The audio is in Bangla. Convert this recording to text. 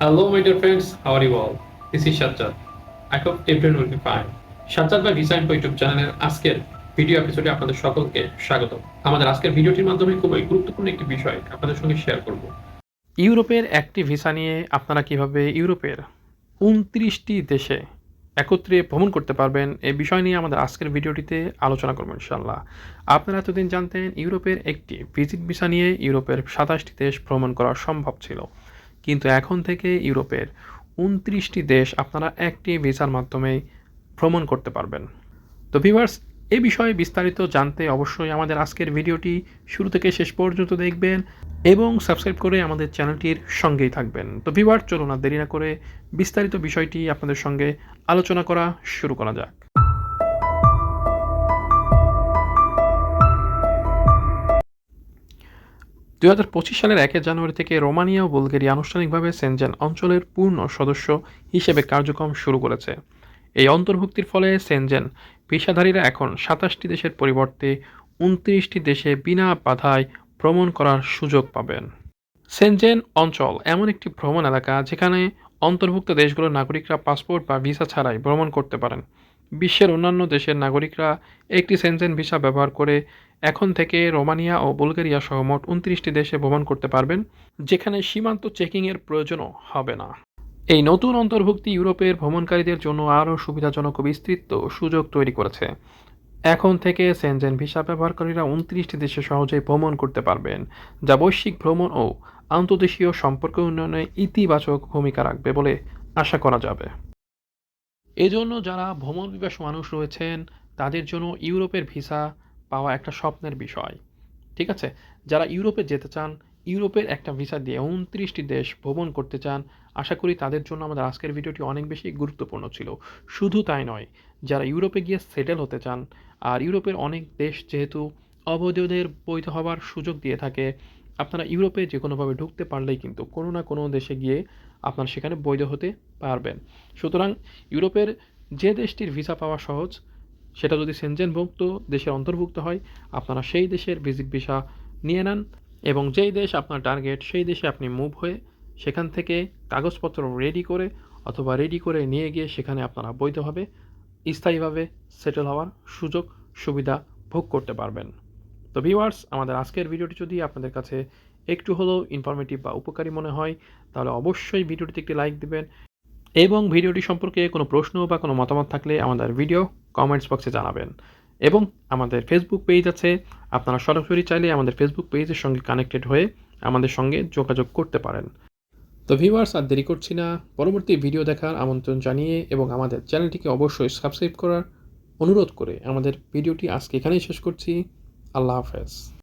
Hello, my dear friends. How are you all? This is Sajjad. I hope everyone will be fine. Sajjad বা ডিজাইন ইউটিউব চ্যানেলের আজকের ভিডিও এপিসোডে আপনাদের সকলকে স্বাগত আমাদের আজকের ভিডিওটির মাধ্যমে খুবই গুরুত্বপূর্ণ একটি বিষয় আপনাদের সঙ্গে শেয়ার করব ইউরোপের একটি ভিসা নিয়ে আপনারা কীভাবে ইউরোপের উনত্রিশটি দেশে একত্রে ভ্রমণ করতে পারবেন এই বিষয় নিয়ে আমাদের আজকের ভিডিওটিতে আলোচনা করব ইনশাল্লাহ আপনারা এতদিন জানতেন ইউরোপের একটি ভিজিট ভিসা নিয়ে ইউরোপের সাতাশটি দেশ ভ্রমণ করা সম্ভব ছিল কিন্তু এখন থেকে ইউরোপের উনত্রিশটি দেশ আপনারা একটি ভিসার মাধ্যমে ভ্রমণ করতে পারবেন। তো ভিভার্স এ বিষয়ে বিস্তারিত জানতে অবশ্যই আমাদের আজকের ভিডিওটি শুরু থেকে শেষ পর্যন্ত দেখবেন এবং সাবস্ক্রাইব করে আমাদের চ্যানেলটির সঙ্গেই থাকবেন। তো ভিভার চলুন আর দেরি না করে বিস্তারিত বিষয়টি আপনাদের সঙ্গে আলোচনা করা শুরু করা যাক। দুই হাজার পঁচিশ সালের একে জানুয়ারি থেকে রোমানিয়া ও বুলগেরিয়া আনুষ্ঠানিকভাবে সেনজেন অঞ্চলের পূর্ণ সদস্য হিসেবে কার্যক্রম শুরু করেছে। এই অন্তর্ভুক্তির ফলে সেনজেন পেশাধারীরা এখন সাতাশটি দেশের পরিবর্তে উনত্রিশটি দেশে বিনা বাধায় ভ্রমণ করার সুযোগ পাবেন। সেনজেন অঞ্চল এমন একটি ভ্রমণ এলাকা যেখানে অন্তর্ভুক্ত দেশগুলোর নাগরিকরা পাসপোর্ট বা ভিসা ছাড়াই ভ্রমণ করতে পারেন। বিশ্বের অন্যান্য দেশের নাগরিকরা একটি সেনজেন ভিসা ব্যবহার করে এখন থেকে রোমানিয়া ও বুলগেরিয়া সহ মোট উনত্রিশটি দেশে ভ্রমণ করতে পারবেন, যেখানে সীমান্ত চেকিংয়ের প্রয়োজনও হবে না। এই নতুন অন্তর্ভুক্তি ইউরোপের ভ্রমণকারীদের জন্য আরও সুবিধাজনক বিস্তৃত সুযোগ তৈরি করেছে। এখন থেকে সেনজেন ভিসা ব্যবহারকারীরা উনত্রিশটি দেশে সহজেই ভ্রমণ করতে পারবেন, যা বৈশ্বিক ভ্রমণ ও আন্তর্দেশীয় সম্পর্ক উন্নয়নে ইতিবাচক ভূমিকা রাখবে বলে আশা করা যাবে। এজন্য যারা ভ্রমণ পিপাসু মানুষ রয়েছেন, তাদের জন্য ইউরোপের ভিসা পাওয়া একটা স্বপ্নের বিষয়, ঠিক আছে? যারা ইউরোপে যেতে চান, ইউরোপের একটা ভিসা দিয়ে উনত্রিশটি দেশ ভ্রমণ করতে চান, আশা করি তাদের জন্য আমাদের আজকের ভিডিওটি অনেক বেশি গুরুত্বপূর্ণ ছিল। শুধু তাই নয়, যারা ইউরোপে গিয়ে সেটেল হতে চান আর ইউরোপের অনেক দেশ যেহেতু অবৈধদের বৈধ হওয়ার সুযোগ দিয়ে থাকে, আপনারা ইউরোপে যে কোনোভাবে ঢুকতে পারলেই কিন্তু কোনো না কোনো দেশে গিয়ে আপনারা সেখানে বৈধ হতে পারবেন। সুতরাং ইউরোপের যে দেশটির ভিসা পাওয়া সহজ সেটা যদি সেনজেনভুক্ত দেশের অন্তর্ভুক্ত হয়, আপনারা সেই দেশের ভিজিট ভিসা নিয়ে নেন এবং যেই দেশ আপনার টার্গেট সেই দেশে আপনি মুভ হয়ে সেখান থেকে কাগজপত্র রেডি করে অথবা রেডি করে নিয়ে গিয়ে সেখানে আপনারা বৈধভাবে স্থায়ীভাবে সেটেল হওয়ার সুযোগ, সুবিধা ভোগ করতে পারবেন। তো ভিউয়ার্স আমাদের আজকের ভিডিওটি যদি আপনাদের কাছে একটু হলেও ইনফরমেটিভ বা উপকারী মনে হয়, তাহলে অবশ্যই ভিডিওটিতে একটি লাইক দিবেন এবং ভিডিওটি সম্পর্কে কোনো প্রশ্ন বা কোনো মতামত থাকলে আমাদের ভিডিও কমেন্টস বক্সে জানাবেন। এবং আমাদের ফেসবুক পেজ আছে। আপনারা সরাসরি চাইলে আমাদের ফেসবুক পেজের সঙ্গে কানেক্টেড হয়ে আমাদের সঙ্গে যোগাযোগ করতে পারেন। তো ভিউয়ার্স আর দেরি করছি না। পরবর্তী ভিডিও দেখার আমন্ত্রণ জানিয়ে এবং আমাদের চ্যানেলটিকে অবশ্যই সাবস্ক্রাইব করার অনুরোধ করে আমাদের ভিডিওটি আজকে এখানেই শেষ করছি। আল্লাহ হাফেজ।